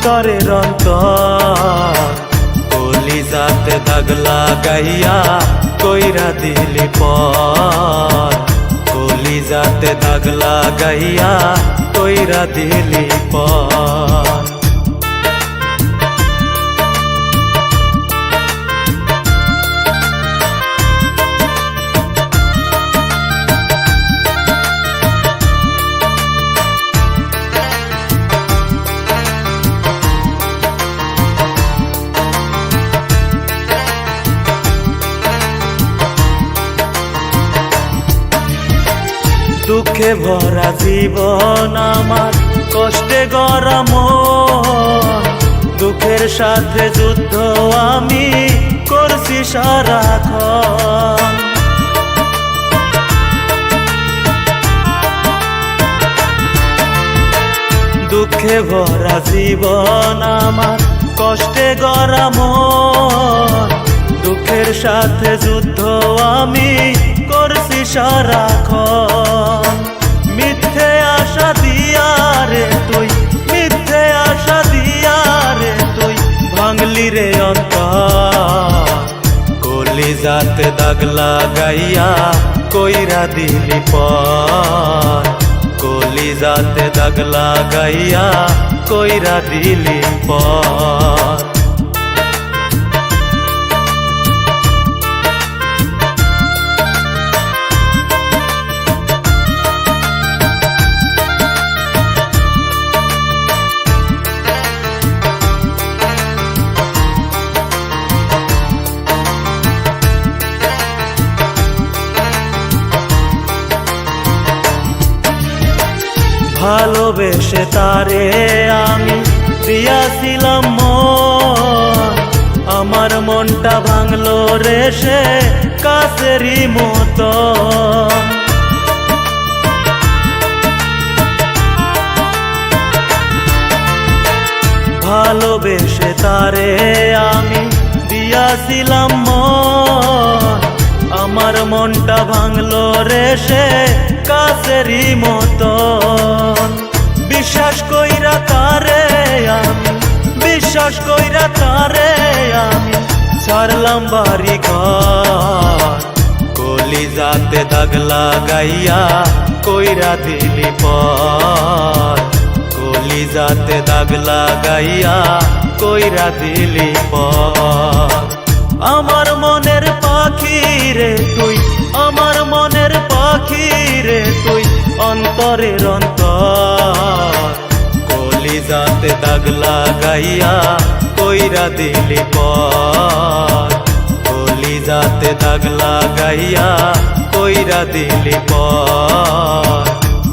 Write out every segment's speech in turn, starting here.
অন্তরের অন্তর কলিজাতে দাগ লাগাইয়া কইরা দিলি পর। কলিজাতে দগলা গাইয়া কইরা দিলি পর। দুঃখে ভরা জীবন আমার, কষ্টে গরম। দুঃখের সাথে যুদ্ধ আমি করছি সারাক্ষণ দুঃখে ভরা জীবন আমার, কষ্টে গরম। দুঃখের সাথে যুদ্ধ আমি করছি সারাক্ষণ। মিথ্যে আশা দিয়া রে তুই, মিথ্যে আশা দিয়া রে তুই, ভাঙলি রে অন্তর। কলি যাতে দাগ লাগাইয়া কইরা দিলি পর। কলি যাতে দাগ লাগাইয়া কইরা দিলি পর। ভালোবেসে তারে আমি দিয়াছিলাম আমার মনটা ভাঙলো রে সে কাছেরই মতো। ভালোবেসে তারে আমি দিয়াছিলাম আমার মনটা ভাঙলো রে সে কাছেরই মতন বিশ্বাস কইরা তারে আমি, বিশ্বাস কইরা তারে আমি। ছাড়লাম বাড়ি ঘর কলি যাতে দাগ লাগাইয়া কইরা দিলি পর। কলি যাতে দাগ লাগাইয়া কইরা দিলি পর। আমার মনের পাখি রে তুই, আমার মনের পাখি রে তুই, অন্তরের অন্তর। যাতে দাগ লাগাইয়া কইরা দিলি পর কলি যাতে দাগ লাগাইয়া কইরা দিলি পর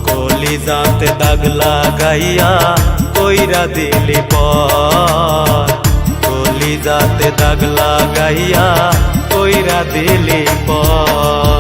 কলি যাতে দাগ লাগাইয়া কইরা দিলি পর কলি যাতে দাগ লাগাইয়া কইরা দিলি পর